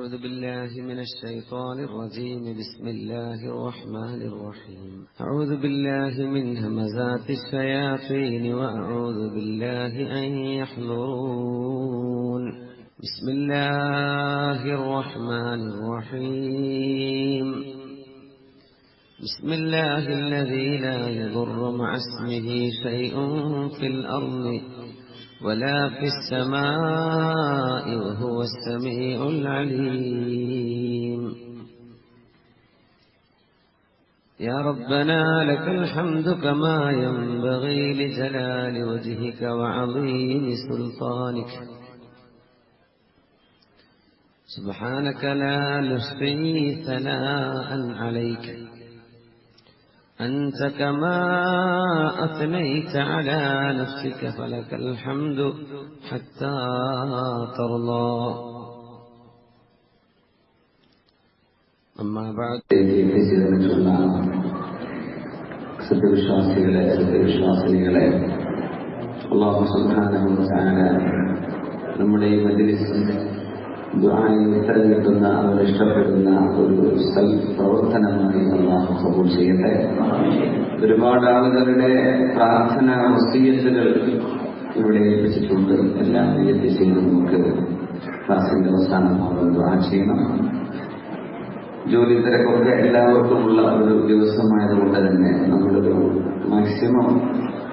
أعوذ بالله من الشيطان الرجيم. بسم الله الرحمن الرحيم. أعوذ بالله من همزات الشياطين وأعوذ بالله أن يحضرون. بسم الله الرحمن الرحيم. بسم الله الذي لا يضر مع اسمه شيء في الأرض. ولا في السماء وهو السميع العليم. يا ربنا لك الحمد كما ينبغي لجلال وجهك وعظيم سلطانك. سبحانك لا نحصي ثناء عليك. أنت كما أثنيت على نفسك فلك الحمد حتى ترضى أما بعد ചെയ്തിട്ടുള്ള സത്യവിശ്വാസികളെ സത്യവിശ്വാസിനികളെ അള്ളാഹു സുബ്ഹാനഹുവതആല നമ്മുടെ ഈ മജ്ലിസ് കിട്ടുന്ന അവർ ഇഷ്ടപ്പെടുന്ന ഒരു പ്രവർത്തനമായി അള്ളാഹു കബൂൾ ചെയ്യട്ടെ. ഒരുപാട് ആളുകളുടെ പ്രാർത്ഥന വസീയത്തുകൾ ഇവിടെ ഏൽപ്പിച്ചിട്ടുണ്ട്. എല്ലാം ചെയ്ത് നമുക്ക് ക്ലാസിന്റെ അവസാനം അവർ ദ്വാ ചെയ്യണം. ജോലി തിരക്കൊക്കെ എല്ലാവർക്കുമുള്ള ഒരു ദിവസമായതുകൊണ്ട് തന്നെ നമ്മളൊരു മാക്സിമം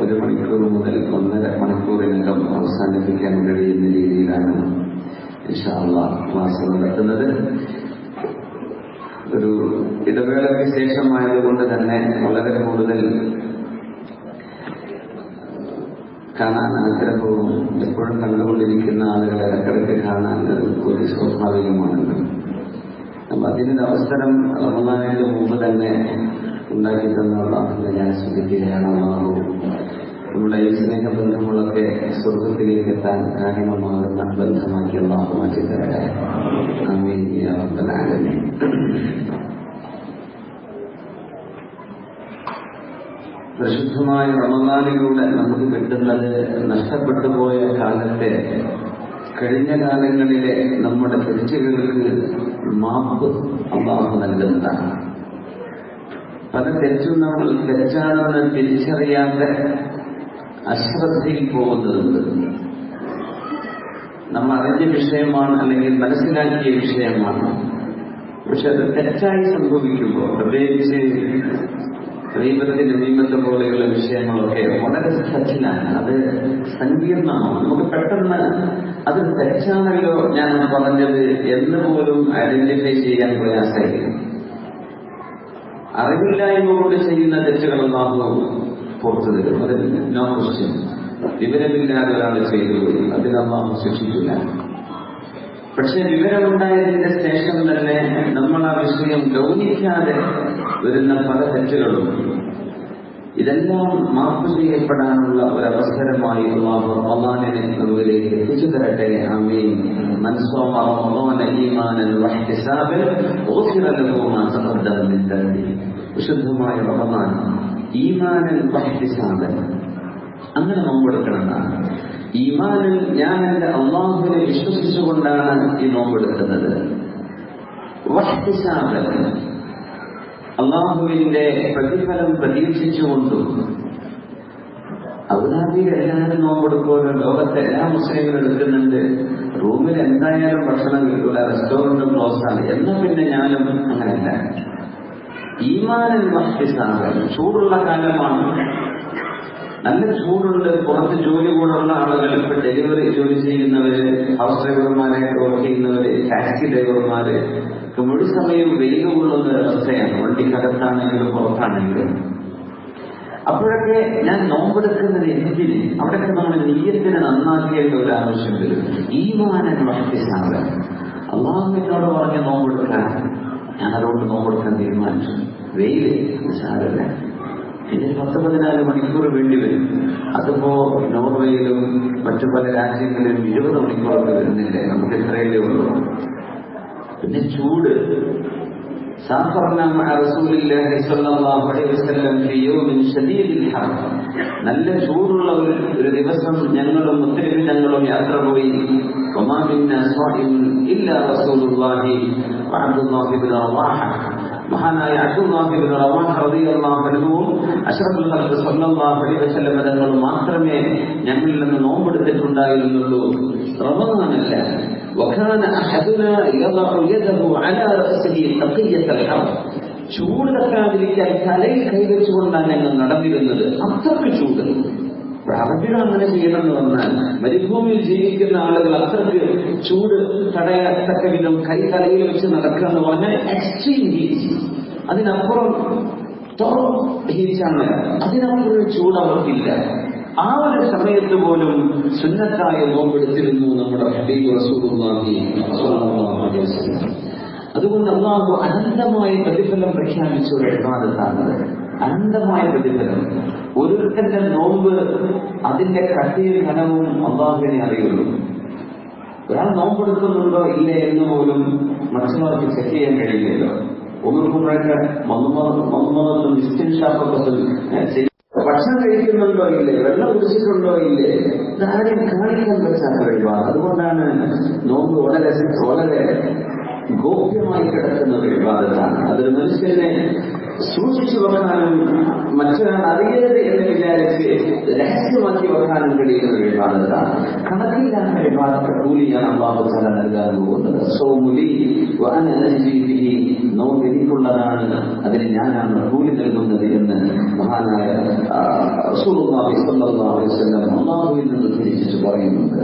ഒരു മണിക്കൂർ മുതൽ ഒന്നര മണിക്കൂറിനകം അവസാനിപ്പിക്കാൻ കഴിയുന്ന രീതിയിലാണ് ഇൻഷാല്ല ക്ലാസ് നടത്തുന്നത്. ഒരു ഇടവേളയ്ക്ക് ശേഷമായതുകൊണ്ട് തന്നെ വളരെ കൂടുതൽ കാണാൻ ആഗ്രഹവും എപ്പോഴും കണ്ടുകൊണ്ടിരിക്കുന്ന ആളുകളെ ഇടക്കിടക്ക് കാണാൻ ഒരു സ്വാഭാവികമാണല്ലോ അപ്പൊ അതിനൊരു അവസരം റമദാനിന് മുമ്പ് തന്നെ ഉണ്ടാക്കി തന്നുള്ള ഞാൻ ശ്രദ്ധിക്കുകയാണ്. നമ്മുടെ ഈ സ്നേഹബന്ധങ്ങളൊക്കെ സ്വർഗത്തിലേക്ക് എത്താൻ കാരണമാകുന്ന ബന്ധമാക്കി അള്ളാഹു മാറ്റി തരട്ടെ ആമീൻ. പരിശുദ്ധമായ റമദാനിലൂടെ നമുക്ക് കിട്ടുന്നത് നഷ്ടപ്പെട്ടു പോയ കാലത്തെ കഴിഞ്ഞ കാലങ്ങളിലെ നമ്മുടെ തെറ്റുകൾക്ക് മാപ്പ് അള്ളാഹു നൽകുന്നതാണ്. പല തെറ്റും നമ്മൾ തെറ്റാണെന്ന് തിരിച്ചറിയാത്ത അശ്രദ്ധയിൽ പോകുന്നതുണ്ട് നമ്മൾ അറിഞ്ഞ വിഷയമാണ് അല്ലെങ്കിൽ മനസ്സിലാക്കിയ വിഷയമാണ്. പക്ഷെ അത് തെറ്റായി സംഭവിക്കുമ്പോൾ പ്രത്യേകിച്ച് ദൈവത്തിന്റെ നിയമത്തെ പോലെയുള്ള വിഷയങ്ങളൊക്കെ വളരെ കഠിനാണ് അത് സങ്കീർണമാണ്. നമുക്ക് പെട്ടെന്ന് അത് തെറ്റാണല്ലോ ഞാൻ പറഞ്ഞത് എന്ന് പോലും ഐഡന്റിഫൈ ചെയ്യാൻ പ്രയാസമായിരിക്കും അറിവില്ലായ്മ കൊണ്ട് ചെയ്യുന്ന തെറ്റുകൾ നാമോ പുറത്തു തരും അത് നോ ക്വസ്റ്റ്യൻ വിവരമില്ലാതെ ഒരാൾ ചെയ്തു അതിനൊന്നും ശിക്ഷിക്കില്ല. പക്ഷെ വിവരമുണ്ടായതിന്റെ ശേഷം തന്നെ നമ്മൾ ആ വിഷയം ഗൗനിക്കാതെ വരുന്ന പല തെറ്റുകളും ഇതെല്ലാം മാപ്പ് ചെയ്യപ്പെടാനുള്ള ഒരവസരമായി റമദാനിനെ നമ്മിലേക്ക് എത്തിച്ചു തരട്ടെ. അമ്മയും മനസ്സോമ റമദാന ഈമാനൻ വഹ്തിസാബൻ ഗുഫിറ ലഹു മാ തഖദ്ദമ മിൻ വിശുദ്ധമായ റമദാൻ ഈമാനൻ വഹ്തിസാബൻ അങ്ങനെ നോമ്പെടുക്കണമെന്നാണ് ഈമാനിൽ ഞാൻ എന്റെ അള്ളാഹുവിനെ വിശ്വസിച്ചുകൊണ്ടാണ് ഈ നോമ്പെടുക്കുന്നത് വഹ്തിസാബൻ അള്ളാഹുവിന്റെ പ്രതിഫലം പ്രതീക്ഷിച്ചുകൊണ്ടും അബുദാബിയിൽ എല്ലാവരും നോമ്പെടുക്കുമല്ലോ ലോകത്തെ എല്ലാ മുസ്ലിങ്ങളും എടുക്കുന്നുണ്ട്. റൂമിൽ എന്തായാലും ഭക്ഷണം കിട്ടൂല റെസ്റ്റോറന്റും ക്ലോസ് ആണ്. എന്നാ പിന്നെ ഞാനും അങ്ങനെയല്ല. ഈമാനൻ മസ്തിസാണ് ചൂടുള്ള കാലമാണ്. നല്ല ചൂടുണ്ട്. പുറത്ത് ജോലി കൂടുള്ള ആളുകൾ ഇപ്പൊ ഡെലിവറി ജോലി ചെയ്യുന്നവര് ഹൗസ് ഡ്രൈവർമാരെ വർക്ക് ചെയ്യുന്നവര് ടാക്സി ഡ്രൈവർമാര് മുഴുവൻ സമയം വെയിൽ കൊള്ളുന്ന അവസ്ഥയാണ്. വണ്ടിക്കകത്താണെങ്കിലും പുറത്താണെങ്കിലും അപ്പോഴൊക്കെ ഞാൻ നോമ്പെടുക്കുന്നത് എന്തിന്? അവിടെയൊക്കെ നമ്മൾ നീയത്തിന് നന്നാക്കേണ്ട ഒരു ആവശ്യം വരും. ഈമാനൻ അള്ളാഹു എന്നോട് പറഞ്ഞ് നോമ്പെടുക്കാൻ ഹലോട്ട് നോമ്പെടുക്കാൻ തീരുമാനിച്ചു. വെയിൽ നിസ്സാരല്ല പിന്നെ പത്ത് പതിനാല് മണിക്കൂർ വേണ്ടി വരും. അതിപ്പോ നോർവേയിലും മറ്റു പല രാജ്യങ്ങളിലും ഇരുപത് മണിക്കൂറൊക്കെ വരുന്നില്ലേ? നമുക്ക് ഇത്രയല്ലേ ഉള്ളൂ. പിന്നെ ചൂട്. നല്ല ചൂടുള്ള ഒരു ദിവസം ഞങ്ങളും മുസ്ലിം ഞങ്ങളും യാത്ര പോയി. ഇല്ല റസൂലുള്ളാഹി صائم إلا رسول الله وعبد الله بن رواحة മഹാനായ അബ്ദുല്ലാഹി ബിൻ റവാഹ റളിയല്ലാഹു അൻഹുവും അഷ്റഫുൽ ഖൽഖ് സല്ലല്ലാഹു അലൈഹി വസല്ലം തങ്ങളും മാത്രമേ ഞങ്ങളിൽ നിന്ന് നോമ്പെടുത്തിട്ടുണ്ടായിരുന്നുള്ളൂ റമദാനല്ല وكان أحدنا يضع يده على رأسه تقية الحرب ചൂട് തട്ടാതിരിക്കാൻ തലയിൽ കൈവച്ചുകൊണ്ടാണ് ഞങ്ങൾ നടന്നിരുന്നത് അത്രക്ക് ചൂട് അറബികൾ അങ്ങനെ ചെയ്യണമെന്ന് പറഞ്ഞാൽ മരുഭൂമിയിൽ ജീവിക്കുന്ന ആളുകൾ അത്രയ്ക്ക് ചൂട് തടയത്തക്ക വിധം കൈ തലയിൽ വെച്ച് നടക്കുക എന്ന് പറഞ്ഞാൽ എക്സ്ട്രീം ഹീറ്റ് അതിനപ്പുറം ഹീറ്റാണ് അതിനപ്പുറം ചൂട് അവർക്കില്ല ആ ഒരു സമയത്ത് പോലും സുന്നത്തായ നോമ്പെടുത്തിരുന്നു നമ്മുടെ ഹബീബ് റസൂലുള്ളാഹി അതുകൊണ്ട് അള്ളാഹു അനന്തമായ പ്രതിഫലം പ്രഖ്യാപിച്ച ഒരു ഇബാദത്താണ് അനന്തമായ പ്രതിഫലം. ഓരോരുത്തരുടെ നോമ്പ് അതിന്റെ കട്ടിയും ഘനവും അള്ളാഹുവിനെ അറിയുള്ളൂ. ഒരാൾ നോമ്പെടുക്കുന്നുണ്ടോ ഇല്ല എന്ന് പോലും മറ്റുള്ളവർക്ക് ചെക്ക് ചെയ്യാൻ കഴിയില്ലല്ലോ. ഭക്ഷണം കഴിക്കുന്നുണ്ടോ ഇല്ലേ? വെള്ളം കുടിച്ചിട്ടുണ്ടോ ഇല്ലേ? ഇതാരും കാണിക്കാൻ പറ്റാത്ത കഴിവാണ് അതുകൊണ്ടാണ് നോമ്പ് വളരെ വളരെ ഗോപ്യമായി കിടക്കുന്ന ഒരു വിവാദത്താണ് അതൊരു മനുഷ്യനെ സൂക്ഷിച്ചു വെക്കാനും മറ്റൊരാൾ അറിയരുത് എന്ന് വിചാരിച്ച് രഹസ്യമാക്കി വെക്കാനും കഴിയുന്ന ഒരു വിഭാഗത്ത കണക്കില്ലാത്ത വിവാദത്തെ കൂലിയാണ് അള്ളാഹു തല നൽകാൻ പോകുന്നത്. സോമുലി വാനീതിഹി നോമ്പ് എനിക്കുള്ളതാണ് അതിന് ഞാനാണ് കൂലി നൽകുന്നത് എന്ന് മഹാനായ അള്ളാഹുവിൽ നിന്ന് തിരിച്ചു പറയുന്നുണ്ട്.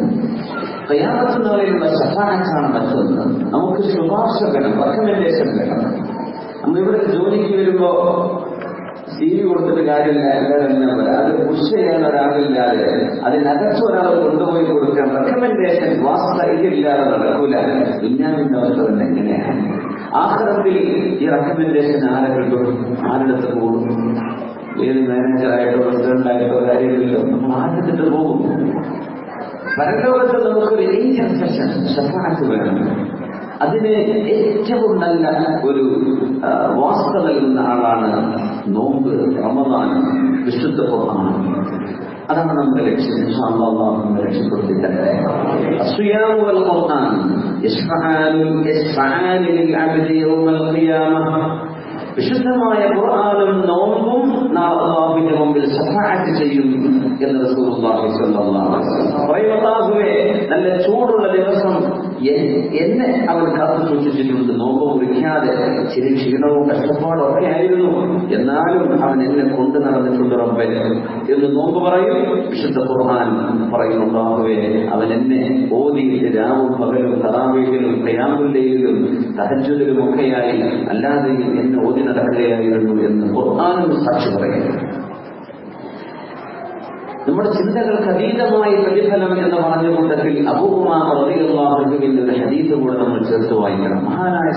ഖിയാമത്ത് സഹായത്താണ് മറ്റൊന്ന്. നമുക്ക് ശുപാർശ വേണം റെക്കമെൻഡേഷൻ വേണം. നമ്മൾ ഇവിടെ ജോലിക്ക് വരുമ്പോ സി വി കൊടുത്തിട്ട് കാര്യമില്ല എല്ലാവരും അത് പുഷ് ചെയ്യാൻ ഒരാളില്ലാതെ അതിനകത്ത് ഒരാൾ കൊണ്ടുപോയി കൊടുക്കാൻ റെക്കമെൻഡേഷൻ വാസ്തവില്ലാതെ നടക്കൂല. ദുഞ്ഞാവിന്റെ അവസ്ഥ ആ എങ്ങനെയാണ്? ആഹ്റത്തിൽ ഈ റെക്കമെൻഡേഷൻ ആരെ കിട്ടും? ആരുടെ പോകും? ഏത് മാനേജറായിട്ടോ പ്രസിഡന്റായിട്ടോ കാര്യമില്ലോ നമ്മൾ ആരെടുത്തിട്ട് പോകും? പരലോകത്ത് നമുക്കൊരു ഇന്റർസെഷൻ ഷഫാത്ത് വേണം. അതിന് ഏറ്റവും നല്ല ഒരു വാസ്ത നൽകുന്ന ആളാണ് നോമ്പ് റമദാൻ വിശുദ്ധ പുറമാണ് അതാണ് നമ്മുടെ ലക്ഷ്യം. നമ്മുടെ ലക്ഷ്യപ്പെടുത്തി തന്നെ വിശുദ്ധമായ ഖുർആാനും നോമ്പും അള്ളാഹുവിന്റെ മുമ്പിൽ സഹായത്ത് ചെയ്യും എന്ന് റസൂലുള്ളാഹി സ്വല്ലല്ലാഹു അലൈഹി വസല്ലം പറയുമതാഹുവേ നല്ല ചൂടുള്ള ദിവസം എന്നെ അവൻ കാത്തു സൂക്ഷിച്ചിട്ടുണ്ട് നോമ്പ് മുറിക്കാതെ ചില ക്ഷീണവും കഷ്ടപ്പാടും ഒക്കെ ആയിരുന്നു. എന്നാലും അവൻ എന്നെ കൊണ്ടു നടന്നിട്ടുണ്ട് റബ്ബെ എന്ന് നോമ്പ് പറയും. വിശുദ്ധ ഖുർആൻ പറയുന്നു അല്ലാഹുവേ അവൻ എന്നെ ഓതിയിട്ട് രാവും പകലും തറാവീഹിലും കയാമുല്ലയിലും തഹജുലിലും ഒക്കെയായി അല്ലാതെ എന്നെ ഓതി നടക്കുകയായിരുന്നു എന്ന് ഖുർഹാനും സാക്ഷി പറയുന്നു. നമ്മുടെ ചിന്തകൾക്ക് അതീതമായി പ്രതിഫലം എന്ന് പറഞ്ഞ കൂട്ടത്തിൽ അബൂകുമാർ റബിയുള്ളാഹുവിന്റെ ഒരു ഹദീസ് കൂടെ നമ്മൾ ചേർത്ത് വായിക്കണം. മഹാനായ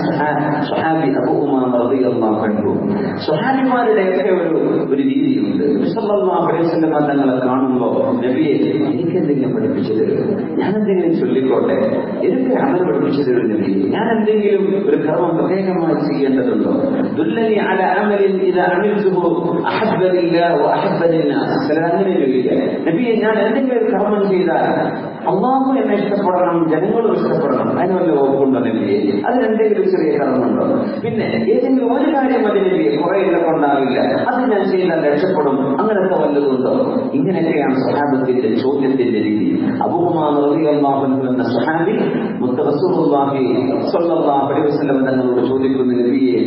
സുഹാബി അബൂകുമാർ റബിയുള്ളാഹു കണ്ടു സുഹാബിമാരുടെയൊക്കെ ഒരു ഒരു രീതിയുണ്ട്. വിശ്വല്ലാഹുലിന്റെ മതങ്ങളെ കാണുമ്പോൾ നബിയെ എനിക്കെന്തെങ്കിലും പഠിപ്പിച്ചു തരും ഞാൻ എന്തെങ്കിലും ചൊല്ലിക്കോട്ടെ? എനിക്ക് അമൽ പഠിപ്പിച്ചു തരും നബി ഞാൻ എന്തെങ്കിലും ഒരു കർമ്മം പ്രത്യേകമായി ചെയ്യേണ്ടതുണ്ടോ? ദുല്ലനി അല അമലിൽ ഇത് അമിൽസുഹു അഹബ്ബനില്ല അഹബ്ബനില്ല ചില അങ്ങനെ ചോദിക്കാം നബിയെ ഞാൻ എന്തെങ്കിലും ഒരു കർമ്മം ചെയ്താൽ അള്ളാഹു എന്നെ ഇഷ്ടപ്പെടണം ജനങ്ങളും ഇഷ്ടപ്പെടണം. അതിന് വല്ല ഓർക്കുണ്ടോ നബിയെ അതിനെന്തെങ്കിലും ചെറിയ കർമ്മമുണ്ടോ? പിന്നെ ഏതെങ്കിലും ഒരു കാര്യം മതി നബിയെ കുറെ കൊണ്ടാവില്ല. അത് ഞാൻ ചെയ്താൽ രക്ഷപ്പെടും. അങ്ങനത്തെ വല്ലതുണ്ടോ ഇങ്ങനെയൊക്കെയാണ് സഹാബത്തിന്റെ ചോദ്യത്തിന്റെ രീതി. അപൂർവമാണ് സഹാബി തങ്ങളോട് ചോദിക്കുന്ന നബിയെ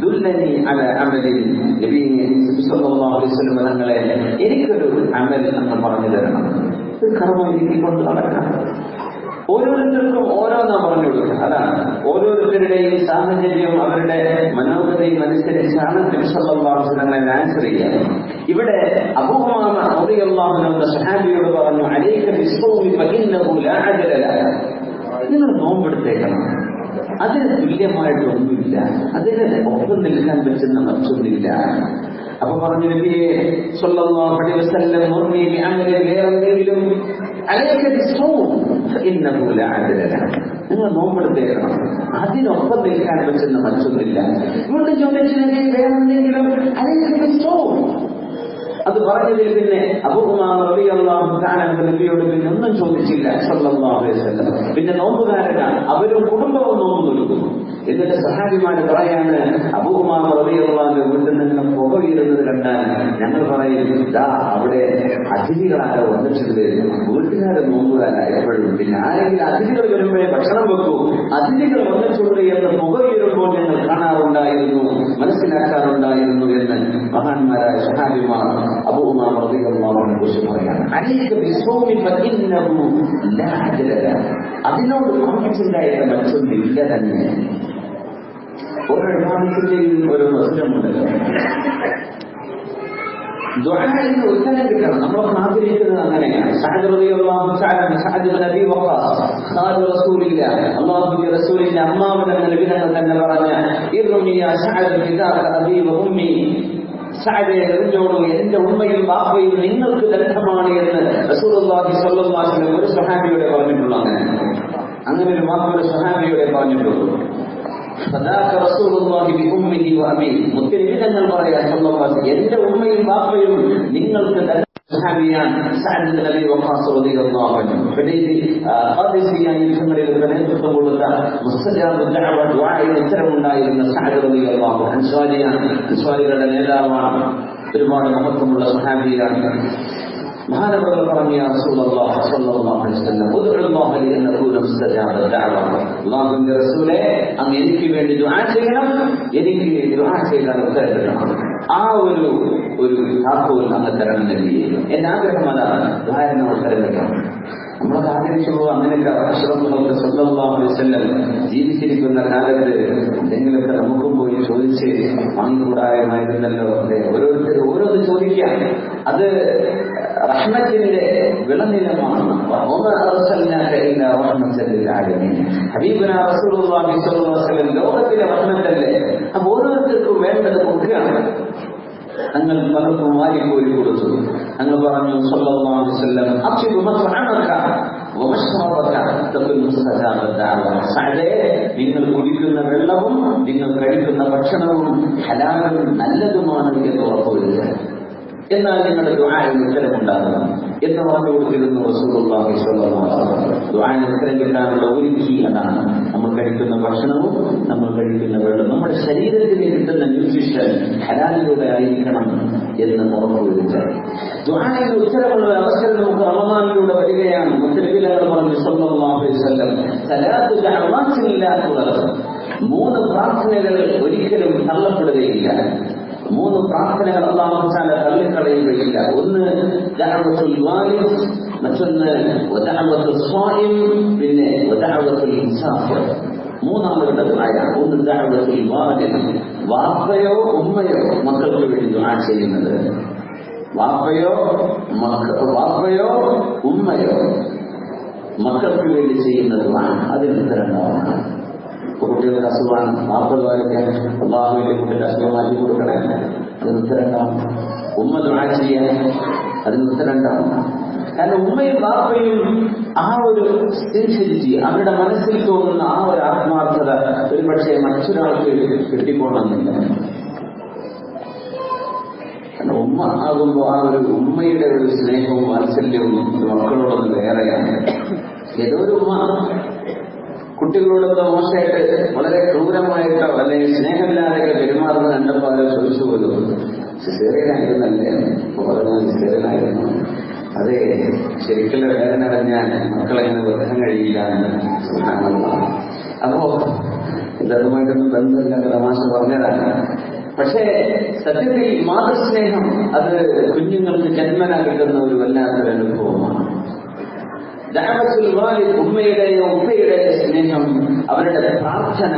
ദുല്ലനി അല അമലിൽ നബിയെ തങ്ങളെ എനിക്കൊരു അമൽ എന്ന് പറഞ്ഞു തരണം. ഇത് കർമ്മം എനിക്ക് കൊണ്ട് നടക്കാം. ഓരോരുത്തർക്കും ഓരോന്നാ പറഞ്ഞു കൊടുക്കുക അതാണ്. ഓരോരുത്തരുടെയും സാഹചര്യവും അവരുടെ മനോഗതയും അനുസരിച്ചാണ് തിരുസല്ലാഹുസലങ്ങളെ ആൻസർ ചെയ്യുക. ഇവിടെ അബൂമാമ എന്ന സഹാബിയോട് പറഞ്ഞു അനേക വിശ്വവും നിങ്ങൾ നോമ്പെടുത്തേക്കണം. അതിന് തുല്യമായിട്ടൊന്നുമില്ല അതിന് ഒപ്പം നിൽക്കാൻ പറ്റുന്ന മറ്റൊന്നില്ല. അപ്പൊ പറഞ്ഞു നബിയെ സ്വല്ലല്ലാഹു അലൈഹി വസല്ലം മുർമി ബിഅമലിൻ വേറെന്തെങ്കിലും അലൈക ബിസ്സൗം ഫഇന്നഹു ലഅദല നിങ്ങൾ നോമ്പെടുത്തേക്കണം അതിനൊപ്പം നിൽക്കാൻ പറ്റുന്ന മറ്റൊന്നില്ല വീണ്ടും ചോദിച്ചു വേറെന്തെങ്കിലും അലൈക ബിസ്സൗം അത് പറഞ്ഞതിൽ പിന്നെ നബിയോട് പിന്നെ ഒന്നും ചോദിച്ചില്ല പിന്നെ നോമ്പുകാരനാണ്. അവരും കുടുംബവും നോമ്പ് നൽകുന്നു എന്നിട്ട് സഹാബിമാര് പറയാണ് അബൂമാർ റളിയല്ലാഹു വീട്ടിൽ നിന്ന് പുക വീരുന്നത് കണ്ടാൽ ഞങ്ങൾ പറയും ദാ അവിടെ അതിഥികളാരോ വന്നിട്ടുണ്ട് വീട്ടുകാരെ നോമ്പുകാരല്ല എപ്പോഴും. പിന്നെ ആരെങ്കിലും അതിഥികൾ വരുമ്പോഴേ ഭക്ഷണം വെക്കൂ. അതിഥികൾ വന്നിട്ടുണ്ട് എന്ന് പുക വീരുമ്പോൾ ഞങ്ങൾ കാണാറുണ്ടായിരുന്നു മനസ്സിലാക്കാറുണ്ടായിരുന്നു എന്ന് മഹാന്മാരായ സഹാബിമാർ അബൂമാർ റളിയല്ലാഹുവിനെ കുറിച്ച് പറയാണ് അലൈക ബിസ്സൗമി ഫഇന്നഹു ലാ അജല ലഹു. അതിനോട് കാണിച്ചുണ്ടായിരുന്ന മറ്റൊന്നില്ല തന്നെ ഓരോ വിഭാഗത്തിന്റെയും ഒരു പ്രശ്നമുണ്ടല്ലോ ദുആഇന് ഉത്തരം കിട്ടണം നമ്മളൊക്കെ ആഗ്രഹിക്കുന്നത് അങ്ങനെയാണ് സഅദ് റളിയല്ലാഹു തആല സഅദ് ബിൻ അബി വഖാസ് ഖാദി റസൂലില്ലാഹ് അല്ലാഹുവിന്റെ റസൂലിന്റെ അമ്മാവൻ എന്ന നബിതങ്ങൾ തന്നെ പറഞ്ഞ ഇർമി യാ സഅദ് ഫിദാക അബി വ ഉമ്മി സഅദേ എറിഞ്ഞോളൂ എന്റെ ഉമ്മയും ബാപ്പയും നിങ്ങൾക്ക് ദണ്ഡമാണ് എന്ന് റസൂലുള്ളാഹി സ്വല്ലല്ലാഹു അലൈഹി ഒരു സഹാബിയോടെ പറഞ്ഞിട്ടുള്ള അങ്ങനെ. ഒരു വാക്ക് ഒരു സഹാബിയോടെ പറഞ്ഞിട്ടുള്ളൂ. മുത്തരിവിധങ്ങൾ പറയാൻ എന്റെ ഉമ്മയും ബാപ്പയും നിങ്ങൾക്ക് സഅദ് ബിൻ അബി വഖാസ് റളിയല്ലാഹു അൻഹു. ഈ ഖാദിസിയ യുദ്ധങ്ങളിൽ നേതൃത്വം കൊടുത്ത മുസ്തജാബ് ദഅവ ദുആയിൽ ഉത്തരമുണ്ടായിരുന്ന സഅദ് റളിയല്ലാഹു അൻഹു അൻസ്വാരിയാണ് അൻസ്വാരികളുടെ നേതാവാണ്. ഒരുപാട് മഹത്വമുള്ള സഹാബിയാണ്. മഹാനവർ പറഞ്ഞ യാ സ്വല്ലല്ലാഹു അലൈഹി വസല്ലം ഉദ്ഉല്ലാഹ ലി അൻ അകൂന മുസ്തജാബ ദഅവ. അല്ലാഹുവിന്റെ അങ്ങ് എനിക്ക് വേണ്ടി ദുആ ചെയ്യണം എനിക്ക് ദുആ ചെയ്താൽ ഉത്തരം കിട്ടണം ആ ഒരു ഒരു താക്കോൽ അങ്ങ് തരണം നൽകി എന്റെ ആഗ്രഹം അതാണ്. ഉദാഹരണം ഉത്തരം കിട്ടണം നമ്മളൊക്കെ ആഗ്രഹിച്ചു അങ്ങനെയൊക്കെ അഷ്റഫുള്ളവർക്ക് സ്വന്തം അലൈഹി വസല്ലം ജീവിച്ചിരിക്കുന്ന കാലത്ത് എന്തെങ്കിലുമൊക്കെ നമുക്കും പോയി ചോദിച്ച് വാങ്ങിക്കൂടായമായിരുന്നല്ലോ അതെ ഓരോരുത്തർ ഓരോന്ന് ചോദിക്കാം. അത് റഹ്മത്തിന്റെ വിളനിലമാണ്. ലോകത്തിലെ റഹ്മത്തല്ലേ? അപ്പൊ ഓരോരുത്തർക്കും വേണ്ടത് കൊടുക്കുകയാണ്. തങ്ങൾ പലർക്കും വാരിക്കോരി കൊടുത്തു. അങ്ങ് പറഞ്ഞു സഅദേ നിങ്ങൾ കുടിക്കുന്ന വെള്ളവും നിങ്ങൾ കഴിക്കുന്ന ഭക്ഷണവും ഹലാലും നല്ലതുമാണ് എന്ന് ഉറപ്പുവരുത്തുക. എന്നാൽ നിങ്ങളുടെ ദുആയിൽ ഉത്തരമുണ്ടാകണം എന്ന് പറഞ്ഞു കൊടുത്തിരുന്നു റസൂലുള്ളാഹി സ്വല്ലല്ലാഹു അലൈഹി വസല്ലം ഉത്തരം കിട്ടാനുള്ള ഒരു കീ അതാണ്. നമ്മൾ കഴിക്കുന്ന ഭക്ഷണവും നമ്മൾ കഴിക്കുന്ന വെള്ളം നമ്മുടെ ശരീരത്തിന് കിട്ടുന്ന ന്യൂട്രീഷൻ ഹലാലിലൂടെ ആയിരിക്കണം എന്ന് ഉറപ്പുവരുത്തുക ദുആയിൽ ഉത്തരമുള്ള അവസരം നമുക്ക് റമദാനിലൂടെ വരികയാണ്. മുത്തലിബിലങ്ങൾ പറഞ്ഞു സ്വല്ലല്ലാഹു അലൈഹി വസല്ലം മൂന്ന് പ്രാർത്ഥനകൾ ഒരിക്കലും തള്ളപ്പെടുകയില്ല. മൂന്ന് പ്രാർത്ഥനകൾ അള്ളാഹുച്ചാല തള്ളിക്കളയുകയില്ല. ഒന്ന് മറ്റൊന്ന് സ്വായിം പിന്നെ മൂന്നാമതായ ഒന്ന് വാലിദ്. വാപ്പയോ ഉമ്മയോ മക്കൾക്ക് വേണ്ടി ദുആ ചെയ്യുന്നത്? വാപ്പയോ വാപ്പയോ ഉമ്മയോ മക്കൾക്ക് വേണ്ടി ചെയ്യുന്ന ദുആ. അതിന് ഉത്തരണ്ടാവണം കുട്ടികൾക്ക് അസുഖമാണ്. വാർത്തകാരൊക്കെ അള്ളാഹുവിന്റെ കുട്ടിയുടെ അസുഖം മാറ്റി കൊടുക്കണേ. അതിന് ഉത്തരണ്ടാവും ഉമ്മ ദുആ ചെയ്യാൻ അതിന് ഉത്തരണ്ടാവും കാരണം ഉമ്മയും ബാപ്പയും ആ ഒരു സ്ഥിതിശരിച്ച് അവരുടെ മനസ്സിൽ തോന്നുന്ന ആ ഒരു ആത്മാർത്ഥത ഒരു പക്ഷേ മറ്റൊരാൾക്ക് കിട്ടിക്കൊള്ളുന്നില്ല. കാരണം ഉമ്മ ആകുമ്പോൾ ആ ഒരു ഉമ്മയുടെ ഒരു സ്നേഹവും വാത്സല്യവും മക്കളോടൊന്ന് വേറെയാണ്. ഏതോ ഒരു ഉമ്മ കുട്ടികളോടൊക്കെ മോശമായിട്ട് വളരെ ക്രൂരമായിട്ടോ അല്ലെങ്കിൽ സ്നേഹമില്ലാതെയൊക്കെ പെരുമാറുന്നത് കണ്ടപ്പോൾ ചോദിച്ചു പോലും. സിസേറിയനായിരുന്നല്ലേ? പറഞ്ഞു സിസേറിയനായിരുന്നു. അതെ ശരിക്കുള്ള വേദന അറിഞ്ഞാൽ മക്കളെങ്ങനെ വൃദ്ധം കഴിയില്ല എന്ന്. അപ്പോ ഇതുമായിട്ടൊന്നും ബന്ധമില്ലാത്ത തമാശ പറഞ്ഞതാണ്. പക്ഷേ സത്യത്തിൽ മാതൃസ്നേഹം അത് കുഞ്ഞുങ്ങൾക്ക് ജന്മന കിട്ടുന്ന ഒരു വല്ലാത്തൊരു അനുഭവമാണ്. ദഅവത്തുൽ വാലിദ് ഉമ്മയുടെയോ ഉപ്പയുടെയോ സ്നേഹം അവരുടെ പ്രാർത്ഥന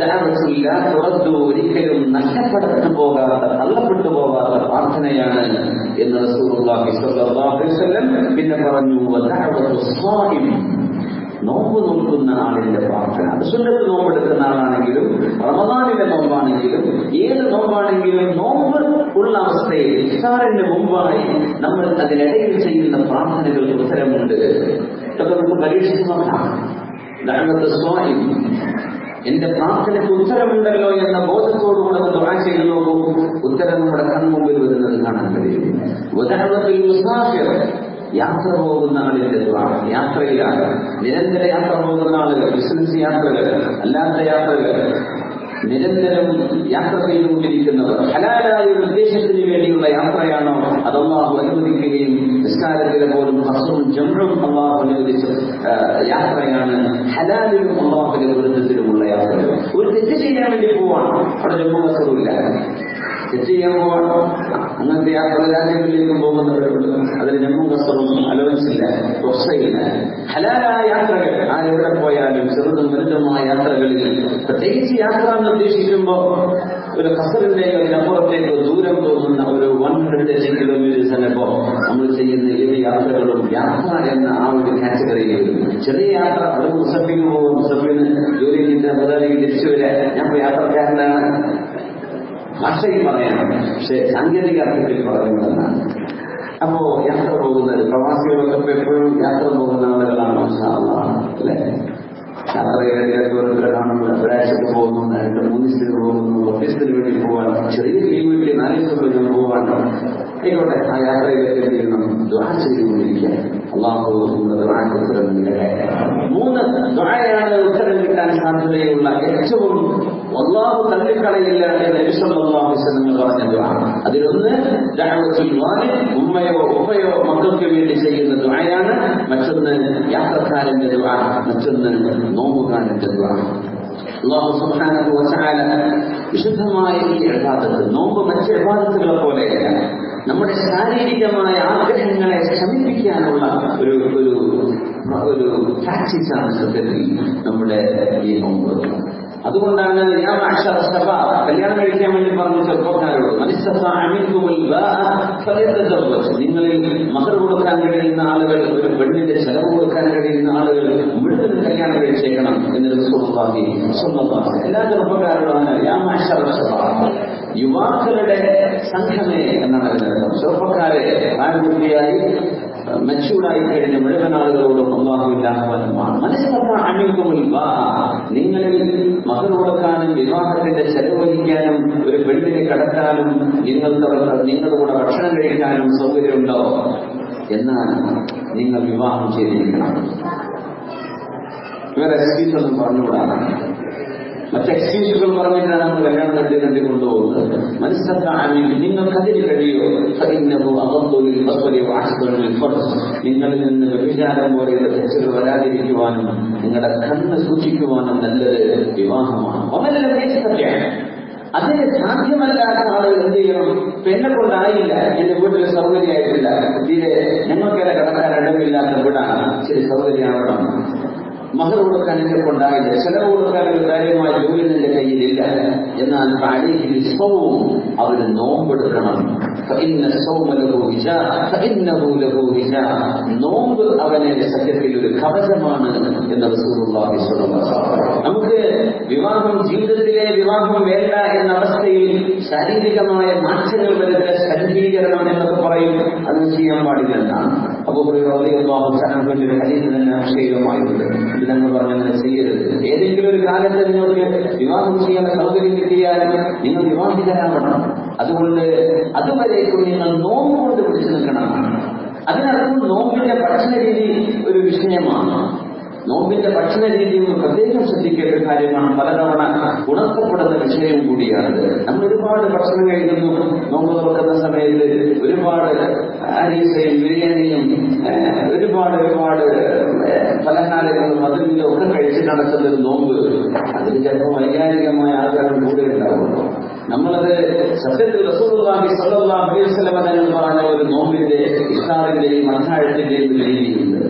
ദഅവത്തുൽ ലാ തുറദ്ദു ഒരിക്കലും നഷ്ടപ്പെട്ടു പോകാത്ത തള്ളപ്പെട്ടു പോകാത്ത പ്രാർത്ഥനയാണ് എന്ന് റസൂലുള്ളാഹി സ്വല്ലല്ലാഹു അലൈഹി വസല്ലം പിന്നെ പറഞ്ഞു വദഅവത്തു സ്വാഹിം നോമ്പ് നോക്കുന്ന ആളിന്റെ പ്രാർത്ഥന. അത് സുന്നത്ത് നോമ്പെടുക്കുന്ന ആളാണെങ്കിലും റമദാനിലെ നോമ്പാണെങ്കിലും ഏത് നോമ്പാണെങ്കിലും നോമ്പ് ഉള്ള അവസ്ഥയിൽ ഇഫ്താറിന് മുമ്പായി നമ്മൾ അതിനിടയിൽ ചെയ്യുന്ന പ്രാർത്ഥനകൾക്ക് ഉത്തരമുണ്ട് ഇതൊക്കെ നമുക്ക് പരീക്ഷിച്ച് നോക്കാം എന്റെ പ്രാർത്ഥനയ്ക്ക് ഉത്തരമുണ്ടല്ലോ എന്ന ബോധത്തോടുകൂടെ ദുആ ചെയ്തു നോക്കൂ. ഉത്തരം നമ്മുടെ കൺമുമ്പിൽ വരുന്നത് കാണാൻ കഴിയും. ഉദാഹരണത്തിൽ മുസാഫിർ യാത്ര പോകുന്ന ആളിന്റെ ദുആ യാത്രയിലാണ്. നിരന്തര യാത്ര പോകുന്ന ആളുകൾ ബിസിനസ് യാത്രകൾ അല്ലാത്ത യാത്രകൾ നിരന്തരം യാത്ര ചെയ്തുകൊണ്ടിരിക്കുന്നവർ ഹലാലായ ഒരു ഉദ്ദേശത്തിന് വേണ്ടിയുള്ള യാത്രയാണോ? അത് അനുവദിക്കുകയും നിസ്കാരത്തിലെ പോലും ഹസും ജംറും അള്ളാഹു അനുവദിച്ച യാത്രയാണ്. ഹലാലിലും അള്ളാഹുവിന്റെ ദുരന്തത്തിലുമുള്ള യാത്ര ഒരു തെറ്റ് ചെയ്യാൻ വേണ്ടി പോവാണ്. അവിടെ ജമ്മു വസ്തുവില്ല തെറ്റ് ചെയ്യാൻ പോവാണോ. അങ്ങനത്തെ യാത്ര രാജ്യങ്ങളിലേക്കും പോകുന്നവരുണ്ട്. അതിൽ ജമ്മു കസറും അലവൻസ് റൊസയില്ല ഹലാലായ യാത്രകൾ. ആരെവിടെ പോയാലും ചെറുതും വലുതുമായ യാത്രകളിൽ പ്രത്യേകിച്ച് യാത്ര എന്ന് ഉദ്ദേശിക്കുമ്പോൾ ഒരു കസറിന്റെയോ അതിനപ്പുറത്തേക്കോ ദൂരം തോന്നുന്ന ഒരു വൺ ഹൺഡ്രഡ് കിലോമീറ്റേഴ്സ് എന്നപ്പോ നമ്മൾ ചെയ്യുന്ന ഏത് യാത്രകളും യാത്ര എന്ന ആ ഒരു കാറ്റഗറിയിൽ ചെറിയ യാത്ര അവിടെ മുസഫിന് പോകും. മുസഫിന് ജോലി ചെയ്ത് മുതലേക്ക് തിരിച്ചു വരാൻ ഞാൻ യാത്രക്കാരനാണ്. ഭാഷയിൽ പറയണം. പക്ഷെ സാങ്കേതിക അർത്ഥത്തിൽ പറയുന്നതാണ്. അപ്പോ യാത്ര പോകുന്നത് പ്രവാസികളൊക്കെ എപ്പോഴും യാത്ര പോകുന്ന ആളുകളാണ് അല്ലാഹ്. അല്ലേ യാത്രയിലേക്ക് ഓരോരുത്തരെ കാണുമ്പോൾ ഒരാഴ്ചക്ക് പോകുന്നു രണ്ട് മൂന്ന് ദിവസത്തിന് പോകുന്നു ഓഫീസിന് വേണ്ടി പോകാൻ ചെറിയ ലീവ് വേണ്ടി നാല് ദിവസം പോകാൻ ആയിക്കോട്ടെ ആ യാത്രയിലേക്ക് എന്ത് ചെയ്യണം ദ്വാ ചെയ്തുകൊണ്ടിരിക്കുക അള്ളാഹു ഉത്തരം. മൂന്ന് ദ്വായാണ് ഉത്തരം കിട്ടാൻ സാധ്യതയുള്ള ഏറ്റവും അള്ളാഹു തള്ളിക്കളയില്ല എന്ന് അലൈഹി വസല്ലം പറഞ്ഞ ദുആ അതിലൊന്ന് ഉമ്മയോ ഉപ്പയോ മക്കൾക്ക് വേണ്ടി ചെയ്യുന്ന ദുആയാണ് മറ്റൊന്ന് യാത്രക്കാരന്റെ ദുആ മറ്റൊന്ന് നോമ്പുകാരന്റെ ദുആ. അള്ളാഹു സുബ്ഹാനഹു വതആല വിശുദ്ധമായ ഈ ഇബാദത്ത് നോമ്പ് മറ്റ് ഇബാദത്തുകളെ പോലെയല്ല നമ്മുടെ ശാരീരികമായ ആഗ്രഹങ്ങളെ ക്ഷമിപ്പിക്കാനുള്ള ഒരു ഒരു ഒരു പ്രാക്ടീസാണ് സത്യത്തിൽ നമ്മുടെ ഈ നോമ്പ്. അതുകൊണ്ടാണ് ഞാൻ കല്യാണം കഴിക്കാൻ വേണ്ടി പറഞ്ഞ ചെറുപ്പക്കാരോട് നിങ്ങളിൽ മഹർ കൊടുക്കാൻ കഴിയുന്ന ആളുകൾ ഒരു പെണ്ണിന്റെ ചെലവ് കൊടുക്കാൻ കഴിയുന്ന ആളുകൾ മുഴുവൻ കല്യാണം കഴിച്ചേക്കണം എന്ന് സുഹൃത്താക്കി വസല്ലം. എല്ലാ ചെറുപ്പക്കാരോടാണ് ഞാൻ യുവാക്കളുടെ സംഘമേ എന്നാണ് അതിനർത്ഥം ചെറുപ്പക്കാരെ പ്രായപൂർത്തിയായി മെച്ചൂർഡായി കഴിഞ്ഞ മുഴുവൻ ആളുകളോടും അള്ളാഹുവിന്റെ മനസ്സിലാക്കാൻ അണിക്കുമ്പോൾ നിങ്ങളിൽ മകൾ കൊടുക്കാനും വിവാഹത്തിന്റെ ചെലവഴിക്കാനും ഒരു പെണ്ണിനെ കടക്കാനും നിങ്ങൾക്ക് നിങ്ങളുടെ കൂടെ ഭക്ഷണം കഴിക്കാനും സൗകര്യമുണ്ടോ? എന്നാൽ നിങ്ങൾ വിവാഹം ചെയ്തിരിക്കണം. വേറെ പി ഒന്നും മറ്റ് എക്സ്ക്യൂസുകൾ പറഞ്ഞിട്ടാണ് നമ്മൾ കല്യാണം കണ്ടി കണ്ടി കൊണ്ടുപോകുന്നത്. മനസ്സിലാക്കാണെങ്കിൽ നിങ്ങൾക്ക് അതിന് കഴിയോ. നിങ്ങളിൽ നിന്ന് വ്യഭിചാരം പോലെയുള്ള തെറ്റുകൾ വരാതിരിക്കുവാനും നിങ്ങളുടെ കണ്ണ് സൂക്ഷിക്കുവാനും നല്ലത് വിവാഹമാണ്. വളരെ യസ്തത്യ. അതിന് സാധ്യമല്ലാത്ത ആളുകൾ എന്ത് ചെയ്യണം? പെണ്ണെ കൊണ്ടായില്ല. എന്റെ വീട്ടിൽ സൗകര്യമായിട്ടില്ല. തീരെ ഞങ്ങൾക്കെല്ലാം കടക്കാൻ ഇടമില്ലാത്ത വീടാണ്. ശരി സൗകര്യമാവണം. മഹർ കൊടുക്കാൻ കൊടുക്കാനെങ്കിൽ ഉണ്ടായില്ല ചെലവ് ഒരു കാര്യമായ ജോലി നിന്റെ കയ്യിലില്ല എന്നാൽ താഴേക്ക് സ്വവും അവർ നോമ്പെടുക്കണം. നോമ്പ് അവനെ സത്യത്തിൽ ഒരു കവചമാണ് എന്ന് നമുക്ക് വിവാഹം ജീവിതത്തിലെ വിവാഹം വേണ്ട എന്ന അവസ്ഥയിൽ ശാരീരികമായ മാറ്റങ്ങൾ വരുന്ന ശരീരീകരണം എന്നൊക്കെ പറയും. അത് ചെയ്യാൻ പാടില്ലെന്നാണ് അബൂ ഹുറൈറ റളിയല്ലാഹു തആല ഒരു ഹദീസ് തന്നെ ആശയമായുണ്ട് ഇതങ്ങ് പറഞ്ഞങ്ങനെ ചെയ്യരുത്. ഏതെങ്കിലും ഒരു കാലത്ത് നിങ്ങൾക്ക് വിവാഹം ചെയ്യാൻ സൗകര്യം കിട്ടിയാൽ നിങ്ങൾ വിവാഹിതരാവണം അതുകൊണ്ട് അതുവരേക്കും നിങ്ങൾ നോമ്പ് കൊണ്ട് പിടിച്ചു നിൽക്കണം. അതിനർത്ഥം നോമ്പിന്റെ ഭക്ഷണ രീതി ഒരു വിഷയമാണ്. നോമ്പിന്റെ ഭക്ഷണ രീതിയും പ്രത്യേകം ശ്രദ്ധിക്കേണ്ട കാര്യമാണ് പലതവണ ഉണർത്തപ്പെടുന്ന വിഷയം കൂടിയാണ് നമ്മൾ ഒരുപാട് ഭക്ഷണം കഴിക്കുന്നു. നോമ്പ് തുറക്കുന്ന സമയത്ത് ഒരുപാട് അരീസയും ബിരിയാണിയും ഒരുപാട് ഒരുപാട് പലഹാരങ്ങളും അതിലും ഒക്കെ കഴിച്ച് നടക്കുന്ന ഒരു നോമ്പ് അതിന് ചിലപ്പോൾ വൈകാരികമായ ആചാരം കൂടെ ഉണ്ടാവുള്ളൂ നമ്മളത് സത്യത്തിൽ റസൂലുള്ളാഹി സ്വല്ലല്ലാഹു അലൈഹി വസല്ലം തങ്ങൾ പറഞ്ഞ ഒരു നോമ്പിന്റെ ഇഫ്താറിന്റെയും അത്താഴത്തിന്റെയും രീതിയുണ്ട്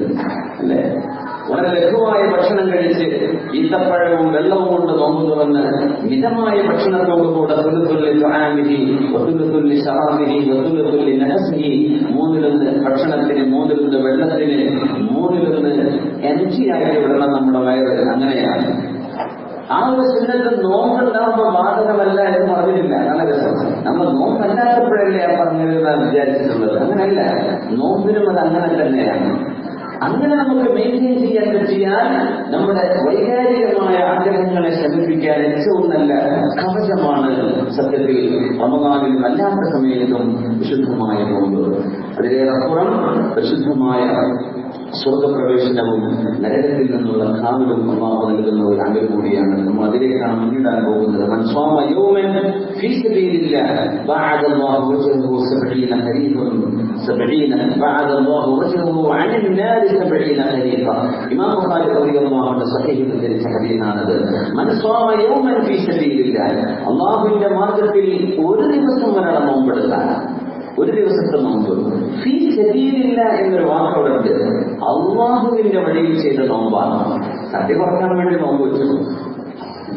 അല്ലേ? വളരെ ലഘുവായ ഭക്ഷണം കഴിച്ച് ഈത്തപ്പഴവും വെള്ളവും കൊണ്ട് നോമ്പ് തുറന്ന് മിതമായ ഭക്ഷണത്തോടുകൂടെ മൂന്നിലൊന്ന് ഭക്ഷണത്തിന് മൂന്നിലൊന്ന് വെള്ളത്തിന് മൂന്നിലൊന്ന് എനർജി ആയിട്ട് വിടണം നമ്മുടെ വയറ്. അങ്ങനെയാണ്. ആ ഒരു സുന്നത്ത് നോമ്പുണ്ടാകുമ്പോ ബാധകമല്ല എന്ന് പറഞ്ഞിട്ടില്ല. നല്ല രസം. നമ്മൾ നോമ്പല്ലാത്തപ്പോഴല്ലേ ആ പറഞ്ഞത് വിചാരിച്ചിട്ടുള്ളത്. അങ്ങനെയല്ല നോമ്പിനും അത് അങ്ങനെ തന്നെയാണ്. അങ്ങനെ നമുക്ക് മെയിന്റെയിൻ ചെയ്യാൻ പറ്റിയാൽ നമ്മുടെ വൈകാരികമായ ആഗ്രഹങ്ങളെ ശമിപ്പിക്കാൻ ഏറ്റവും നല്ല കവചമാണ് സത്യത്തിൽ റമദാനിൽ അല്ലാത്ത സമയത്തും വിശുദ്ധമായ നോമ്പ്. അതിലേറെപ്പുറം വിശുദ്ധമായ സ്വർഗപ്രവേശനവും നരകത്തിൽ നിന്നുള്ള കാവിലും അമ്മാവ് നൽകുന്ന ഒരു അംഗം കൂടിയാണ്. നമ്മൾ അതിലേക്കാണ് മുന്നിടാൻ പോകുന്നത്. അള്ളാഹുവിന്റെ മാർഗത്തിൽ ഒരു ദിവസം ഒരാളെ നോമ്പെടുക്കാൻ ഒരു ദിവസത്തെ നോമ്പ്. ഫീ ശരീരില്ല എന്നൊരു വാക്കോടുണ്ട് അള്ളാഹുവിന്റെ വഴിയിൽ ചെയ്ത നോമ്പാണ്. തട്ടി കുറയ്ക്കാൻ വേണ്ടി നോമ്പ് വെച്ചു.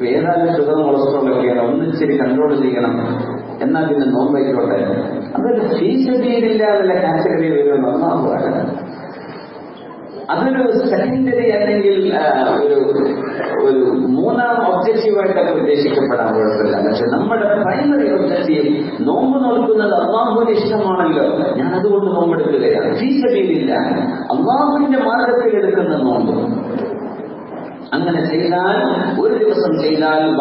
ഏതായാലും ഷുഗർ കൊളസ്ട്രോൾ ഒക്കെയാണ്. ഒന്നിച്ചിരി കൺട്രോൾ ചെയ്യണം. എന്നാൽ പിന്നെ നോമ്പായിക്കോട്ടെ അതൊരു ഫീ ശരീരില്ല എന്നുള്ള കാറ്റഗറി വരുമെന്ന് ഒന്നാമതാണ് അതൊരു സെക്കൻഡറി അല്ലെങ്കിൽ ഒരു ഒരു മൂന്നാം ഒബ്ജക്റ്റീവായിട്ടൊക്കെ ഉദ്ദേശിക്കപ്പെടാൻ കുഴപ്പമില്ല. പക്ഷെ നമ്മുടെ പ്രൈമറി ഒബ്ജക്റ്റീവ് നോമ്പ് നോക്കുന്നത് അള്ളാഹുവിന് ഇഷ്ടമാണല്ലോ. ഞാൻ അതുകൊണ്ട് നോമ്പെടുക്കുകയാണ് ഫീസബിയിലില്ല അള്ളാഹുവിന്റെ മാർഗത്തിൽ എടുക്കുന്ന നോമ്പ്. അങ്ങനെ ചെയ്താൽ ഒരു ദിവസം ചെയ്താൽ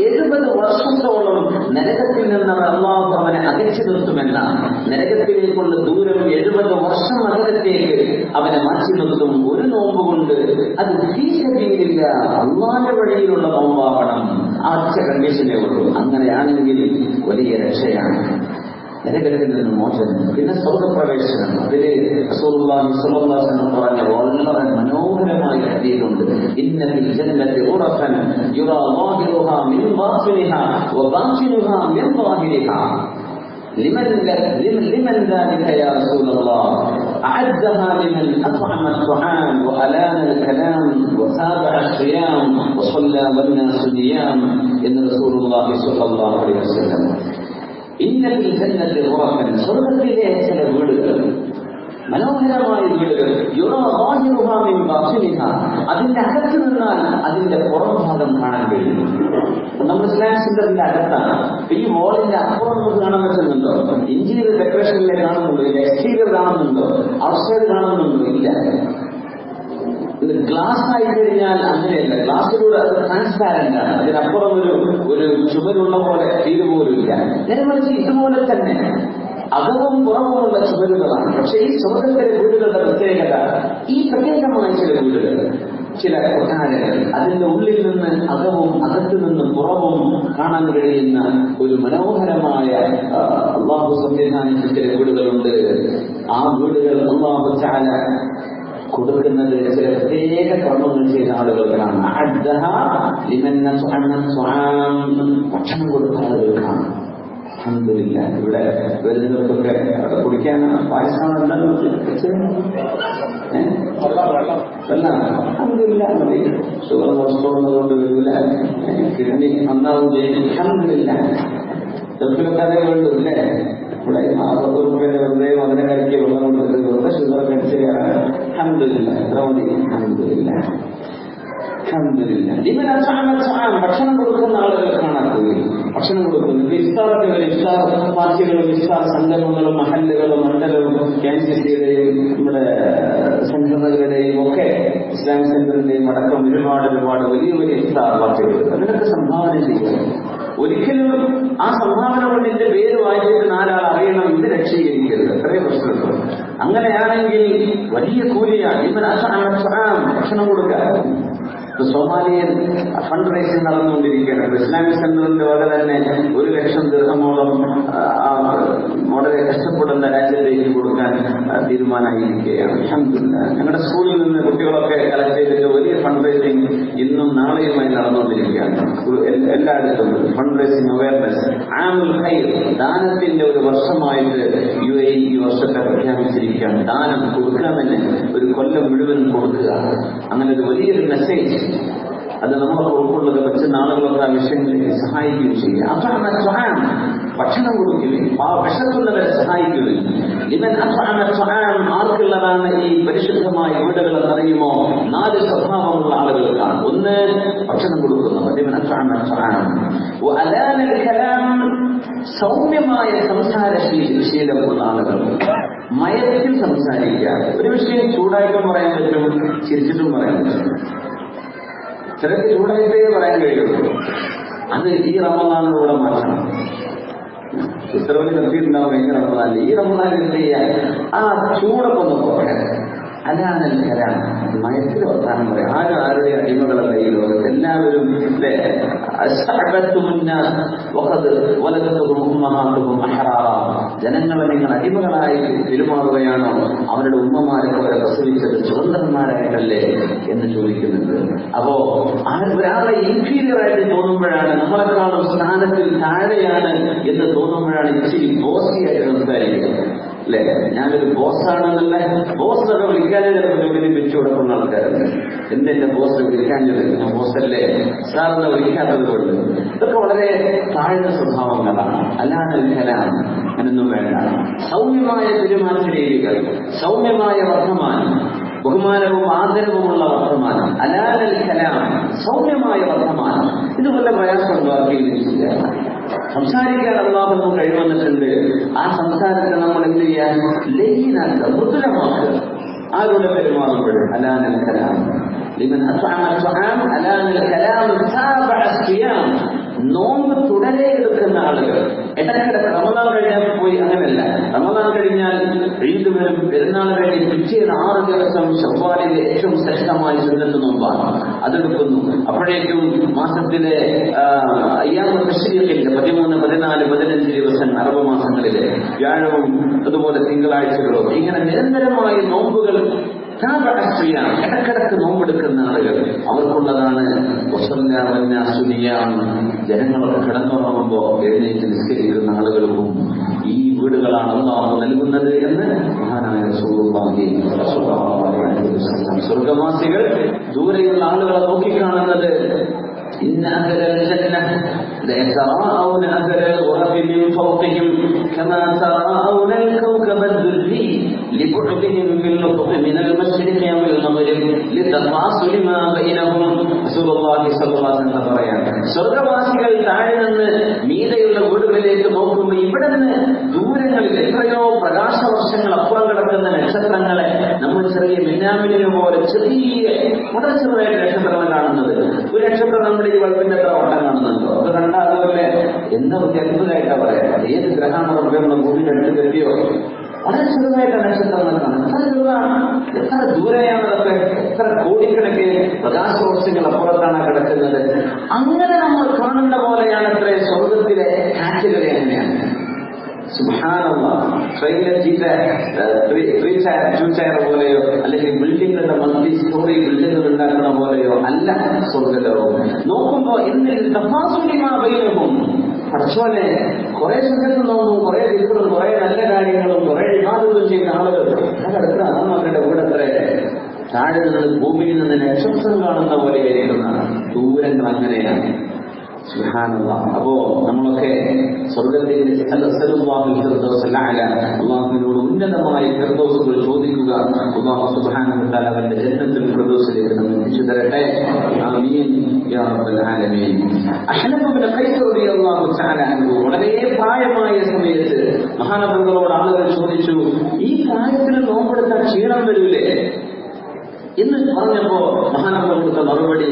എഴുപത് വർഷത്തോളം നരകത്തിൽ നിന്നവർ അള്ളാഹു അവനെ അകച്ചു നിർത്തുമെന്നാണ്. നരകത്തിലേക്കുള്ള ദൂരം എഴുപത് വർഷം നഗരത്തേക്ക് അവനെ മാറ്റി നിർത്തും. ഒരു നോമ്പ് കൊണ്ട് അത് ഭീഷണിയില്ല അള്ളാന്റെ വഴിയിലുള്ള നോമ്പാവണം. ആ കണ്ടീഷനെ ഉള്ളൂ. അങ്ങനെയാണെങ്കിൽ വലിയ രക്ഷയാണ്. നരകത്തിൽ നിന്ന് മോചനം പിന്നെ സ്വർഗപ്രവേശനം അതില് റസൂലുള്ളാഹി സ്വല്ലല്ലാഹു അലൈഹി വസല്ലം പറഞ്ഞ വളരെ മനോഹരമായ ഹദീസുണ്ട് ഇന്ന ഫിൽ ജന്നത്തി ഖുറഫൻ യുറാ ളാഹിറുഹാ മിൻ ബാത്തിനിഹാ വബാത്തിനുഹാ മിൻ ളാഹിരിഹാ لمن لمن لمن ذلك يا رسول الله أعدها لمن أطعم الطعام وألان الكلام وتابع الصيام وصلى والناس نيام إن رسول الله صلى الله عليه وسلم ഇന്നത്തിൽ ജന്നത്തിൽ ഉറക്കൻ സ്വർഗത്തിലെ ചില വീടുകൾ മനോഹരമായ വീടുകൾ അതിന്റെ അകത്ത് നിന്നാൽ അതിന്റെ പുറംഭാഗം കാണാൻ കഴിയും. നമ്മൾ സെന്ററിന്റെ അകത്താണ്. ഈ വോളിന്റെ അപ്പുറം നമുക്ക് കാണാൻ പറ്റുന്നുണ്ടോ? ഇന്ത്യയിലെ ഡെക്കറേഷനിലെ കാണുന്നുണ്ടോ? ഇല്ല എക്സ്റ്റീരിയർ കാണുന്നുണ്ടോ? ഔട്ട്സൈഡ് കാണുന്നുണ്ടോ? ഇല്ല. ഇത് ഗ്ലാസ് ആയി കഴിഞ്ഞാൽ അങ്ങനെയല്ല ഗ്ലാസ്സിലൂടെ അത് ട്രാൻസ്പാരന്റ് ആണ്. അതിനപ്പുറം ഒരു ഒരു ചുമരുള്ള പോലെ ഫീൽ പോലും ഇല്ല. നേരെ മറിച്ച് ഇതുപോലെ തന്നെ അകവും പുറവുമുള്ള ചുമരുകളാണ് പക്ഷെ ഈ സ്വർഗത്തിലെ വീടുകളുടെ പ്രത്യേകത ഈ പ്രത്യേകമായ ചില വീടുകൾ ചില കൊട്ടാരങ്ങൾ അതിന്റെ ഉള്ളിൽ നിന്ന് അകവും അകത്തു നിന്ന് പുറവും കാണാൻ കഴിയുന്ന ഒരു മനോഹരമായ അള്ളാഹു സംവിധാനിച്ച ചില വീടുകളുണ്ട്. ആ വീടുകൾ അള്ളാഹു ചാല കൊടുക്കുന്നത് ചില പ്രത്യേക കർമ്മങ്ങൾ ചെയ്ത ആളുകൾക്കാണ്. ഭക്ഷണം കൊടുത്ത ആളുകൾക്കാണ് അൽഹംദുലില്ലാ. ഇവിടെ വരുന്നവർക്കൊക്കെ അവിടെ കുടിക്കാൻ പായസമാണ് എന്താണെന്ന് വെച്ചത്? ഏ? അൽഹംദുലില്ലാ മതി. ഷുഗർ കൊളസ്ട്രോൾ ഉള്ളതുകൊണ്ട് വരില്ല കിഡ്നി നന്നാവും ചെയ്യും അൽഹംദുലില്ലാ. ഗൾഫിലൊക്കെ വേണ്ടു അല്ലേ ഇവിടെ ആ പത്ത് റുപ്യയുടെ വെറുതെ മധുരം കഴിക്കുക വെള്ളം കൊടുത്തിട്ട് വെറുതെ ഷുഗർ കഴിച്ച് അഹമ്മദില്ല എത്ര മതി? അഹമ്മദില്ല അഹമ്മദില്ല ഇവൻ അസാമ ഭക്ഷണം കൊടുക്കുന്ന ആളുകൾ കാണാത്തത് ഭക്ഷണം കൊടുക്കുന്നു. ഇഫ്താറൊക്കെ വിസ്താർ പാർട്ടികളും വിസ്താർ സംഗമങ്ങളും മഹല്ലുകളും മണ്ഡലവും ക്യാൻസിറ്റിയുടെയും നമ്മുടെ സംഘടനകളുടെയും ഒക്കെ ഇസ്ലാമിക് സെന്ററിന്റെയും അടക്കം ഒരുപാട് ഒരുപാട് വലിയ വലിയ വിസ്താർ പാർട്ടികൾ അതിനൊക്കെ സംഭാവന ചെയ്യുക ഒരിക്കലും ആ സംഭാവന കൊണ്ട് എന്റെ പേര് വായിച്ചിട്ട് നാലാൾ അറിയണം ഇത് രക്ഷീകരിക്കരുത്. അത്രേ പ്രശ്നമുള്ളൂ അങ്ങനെയാണെങ്കിൽ വലിയ കൂലിയാണ്. ഇവൻ ഭക്ഷണം കൊടുക്കുക. ഇപ്പൊ സോമാലിയൻ ഫണ്ട് റൈസിംഗ് നടന്നുകൊണ്ടിരിക്കുകയാണ്. ഇസ്ലാമിക് സെന്ററിന്റെ വക തന്നെ ഒരു ലക്ഷം ദീർഘമോളം വളരെ കഷ്ടപ്പെടുന്ന രാജ്യത്തേക്ക് കൊടുക്കാൻ തീരുമാനമായിരിക്കുകയാണ്. ഞങ്ങളുടെ സ്കൂളിൽ നിന്ന് കുട്ടികളൊക്കെ കളക്ട് ചെയ്തിട്ട് വലിയ ഫണ്ട് റൈസിംഗ് ഇന്നും നാളെയുമായി നടന്നുകൊണ്ടിരിക്കുകയാണ്. എല്ലായിടത്തും ഫണ്ട് റൈസിംഗ് അവയർനെസ് ആമുൽ ഖൈർ ദാനത്തിന്റെ ഒരു വർഷമായിട്ട് യു എ ഈ വർഷത്തെ പ്രഖ്യാപിച്ചിരിക്കുകയാണ്. ദാനം കൊടുക്കാൻ തന്നെ ഒരു കൊല്ലം മുഴുവൻ കൊടുക്കുക. അങ്ങനെ ഒരു വലിയൊരു മെസ്സേജ് അത് നമ്മളൊക്കെ ഉൾക്കൊള്ളുക വെച്ച് നാളുകളൊക്കെ ആ വിഷയങ്ങളിൽ സഹായിക്കുകയും ചെയ്യുക. അതാണ് സ്വഹാം ഭക്ഷണം കൊടുക്കുകയും ആ വിഷത്തുള്ളവരെ സഹായിക്കുകയും ഇവൻ അതാണ് സ്വഹാം ആർക്കുള്ളതാണ് ഈ പരിശുദ്ധമായ വീടുകൾ എന്നറിയുമോ നാല് സ്വഭാവമുള്ള ആളുകൾക്കാണ് ഒന്ന് ഭക്ഷണം കൊടുക്കുന്നവർ ഇവൻ അതാണ് സ്വഹാം സൗമ്യമായ സംസാര ശീല- ശീലമുള്ള ആളുകൾ. മയത്തിൽ സംസാരിക്കുക. ഒരു വിഷയം ചൂടായിട്ടും പറയാൻ പറ്റും ചിരിച്ചിട്ടും പറയാൻ പറ്റും. ചിലർക്ക് ചൂടായിട്ടേ പറയാൻ കഴിയുള്ളൂ. അത് ഈ റമദാനിലൂടെ മാറ്റണം ഉത്തരവിൽ നിർത്തിയിട്ടുണ്ടാവും കഴിഞ്ഞ റമദാനിൽ. ഈ റമദാനിൽ എന്ത് ചെയ്യാൻ? ആ ചൂടൊക്കെ ഒന്ന് അല്ലാതെ അതാണ് മയത്തിൽ വർത്താനം പറയാം. ആരും ആരുടെ അടിമകളല്ല ഈ ലോകത്ത് എല്ലാവരും ജനങ്ങളെ നിങ്ങൾ അടിമകളായി പെരുമാറുകയാണോ? അവരുടെ ഉമ്മമാരെ പോലെ പ്രസവിച്ചത് സ്വതന്ത്രന്മാരായിട്ടല്ലേ എന്ന് ചോദിക്കുന്നുണ്ട് അപ്പോ ഒരാളെ ഇൻഫീരിയർ തോന്നുമ്പോഴാണ് നമ്മളെക്കാളും സ്ഥാനത്തിൽ താഴെയാണ് എന്ന് തോന്നുമ്പോഴാണ് ഇച്ചിരി ബോസിയായിട്ട് സംസാരിക്കുന്നത്. അല്ലെ ഞാനൊരു ബോസാണെന്നുള്ള ബോസിനൊക്കെ വിളിക്കാനേ ചിലപ്പോൾ ജോലി വെച്ചു കൊടുക്കുന്ന ആൾക്കാരുണ്ട് എന്ത് ബോസിനെ വിളിക്കാൻ ഞാൻ ബോസല്ലേ? സാറിനെ വിളിക്കാത്തത് കൊണ്ട് ഇതൊക്കെ വളരെ താഴ്ന്ന സ്വഭാവങ്ങളാണ്. അല്ലാതെ കലാം അങ്ങനൊന്നും വേണ്ട. സൗമ്യമായ പെരുമാറ്റ രീതികൾ സൗമ്യമായ വർദ്ധമാനം ബഹുമാനവും ആദരവുമുള്ള വർദ്ധമാനം അലാലൽ കലാം സൗമ്യമായ വർദ്ധമാനം ഇതുപോലെ പ്രയാസമുണ്ടോ ആർക്കെങ്കിലും ചെയ്യാൻ സംസാരിക്കാൻ അള്ളാഹുന്നും കഴിവന്നിട്ടുണ്ട് ആ സംസാരത്തെ നമ്മൾ എന്ത് ചെയ്യാൻ ലൈനാക്കുക മൃദുലമാക്കുക ആരുടെ പെരുമാറുമ്പോഴും അലാനൽ കലാം لمن أطعم الطعام ألان الكلام تابع الصيام നോമ്പ് തുടരെ എടുക്കുന്ന ആളുകൾ. ഇടയ്ക്കിടക്ക് റമദാൻ കഴിഞ്ഞാൽ പോയി അങ്ങനെയല്ല റമദാൻ കഴിഞ്ഞാൽ ഈദ് വരും. പെരുന്നാൾ കഴിഞ്ഞ് പിറ്റേന്ന് ആറ് ദിവസം ചവ്വാലിന്റെ ഏറ്റവും ശ്രേഷ്ഠമായി സുന്നത്ത് നോമ്പാണ്. അതെടുക്കുന്നു. അപ്പോഴേക്കും മാസത്തിലെ അയ്യാമ തശ്രീഖിന്റെ പതിമൂന്ന് പതിനാല് പതിനഞ്ച് ദിവസം അറബ് മാസങ്ങളിലെ വ്യാഴവും അതുപോലെ തിങ്കളാഴ്ചകളും ഇങ്ങനെ നിരന്തരമായി നോമ്പുകൾ ഇടക്കിടക്ക് നോമ്പെടുക്കുന്ന ആളുകൾ അവർക്കുള്ളതാണ് ജനങ്ങളൊക്കെ കിടന്നുറങ്ങുമ്പോ എഴുന്നേറ്റ് നിസ്കരിക്കുന്ന ആളുകൾക്കും ഈ വീടുകളാണ് അള്ളാഹു നൽകുന്നത് എന്ന് മഹാനായ. സ്വർഗവാസികൾ ദൂരെയുള്ള ആളുകളെ നോക്കിക്കാണുന്നത് إن أهل الجنة ليتراءون أهل الغرف من فوقهم كما تراءون الكوكب الدري لبعدهم في الأفق من المشرق والمغرب لتفاصل ما بينهم رسول الله صلى الله عليه وسلم പറയാം സ്വർഗവാസികൾ താഴെ നിന്ന് മീതയുള്ള വീടുകളിലേക്ക് നോക്കുമ്പോൾ ഇവിടെ നിന്ന് ദൂരങ്ങളിൽ എത്രയോ പ്രകാശവർഷങ്ങൾ അപ്പുറം കിടക്കുന്ന നക്ഷത്രങ്ങളെ വളരെ ചെറുതായിട്ട് നക്ഷത്രം കാണുന്നത്. ഒരു നക്ഷത്രം നമ്മുടെ ഈ വകുപ്പിന്റെ അത്ര വട്ടം കാണുന്നുണ്ടോ? അത് കണ്ടാൽ അതുപോലെ എന്താ അത്ഭുതമായിട്ടാ പറയാ? ഏത് ഗ്രഹമാണ് നമ്മുടെ ഭൂമിയുടെ അടുത്ത് കെട്ടിയോ വളരെ ചെറുതായിട്ട് നക്ഷത്രങ്ങൾ കാണുന്നത്. എത്ര ചെറുതാണ്? എത്ര ദൂരെയാണ് അതൊക്കെ എത്ര കോടിക്കണക്കിന് പ്രകാശവർഷങ്ങൾ അപ്പുറത്താണ് കിടക്കുന്നത്? അങ്ങനെ നമ്മൾ കാണുന്ന പോലെയാണ് അത്ര സ്വർഗത്തിലെ കാറ്റുകളെ അങ്ങനെയാണ്. പോലെയോ അല്ലെങ്കിൽ ബിൽഡിങ്ങുകളുടെ മൾട്ടി സ്റ്റോറി ബിൽഡിങ്ങുകൾ ഉണ്ടാക്കുന്ന പോലെയോ അല്ല സ്വർഗലോകം നോക്കുമ്പോ തപാസുലിമാവൈലവും പഠിച്ചോനെ കുറെ നോക്കും കുറെ ദിക്കറും കുറെ നല്ല കാര്യങ്ങളും കുറെ വിവാദങ്ങളും ചെയ്യുന്ന ആളുകൾ. അതെടുത്ത വീട് അത്ര. താഴെ നിന്ന് ഭൂമിയിൽ നിന്ന് നക്ഷത്രം കാണുന്ന പോലെ ഇരിക്കുന്ന ദൂരങ്ങൾ അങ്ങനെയാണ്. അപ്പോ നമ്മളൊക്കെ സ്വർഗത്തിൽ അള്ളാഹുവിനോട് ഉന്നതമായ ഫിർദോസുകൾ ചോദിക്കുക. അള്ളാഹു തആല അവന്റെ ജന്മത്തിൽ ഫിർദോസിലേക്ക് നമ്മൾ എത്തിച്ചു തരട്ടെ. വളരെ പ്രായമായ സമയത്ത് മഹാനഭങ്ങളോട് ആളുകൾ ചോദിച്ചു ഈ പ്രായത്തിൽ നോമ്പെടുത്താൽ ക്ഷീണം വരൂലേ? എന്ന് പറഞ്ഞപ്പോ മറുപടി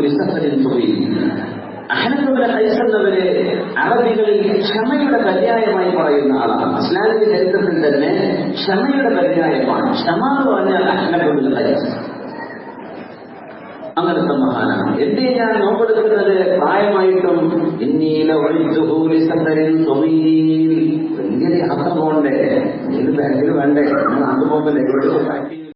ലിസഫരിൻ തുവീൽ അഹ്നബിനെ എന്നവരെ അറബികളിൽ ക്ഷമയുടെ പര്യായമായി പറയുന്ന ആളാണ്. ഇസ്ലാമിക ചരിത്രത്തിൽ തന്നെ ക്ഷമയുടെ പര്യായമാണ്. ക്ഷമ എന്ന് പറഞ്ഞാൽ അഹനബുള്ള ഹൈസ്. അങ്ങനത്തെ മഹാനാണ്. എന്തേ ഞാൻ നോമ്പെടുക്കുന്നത്? പ്രായമായിട്ടും ഇന്നീല ഒളിച്ചുഹൂലിസത്തരിൻ വലിയ യാത്ര പോകണ്ടേ ഇത് ബാങ്കിൽ വേണ്ടേ? അത് പോകുമ്പോൾ എവിടെ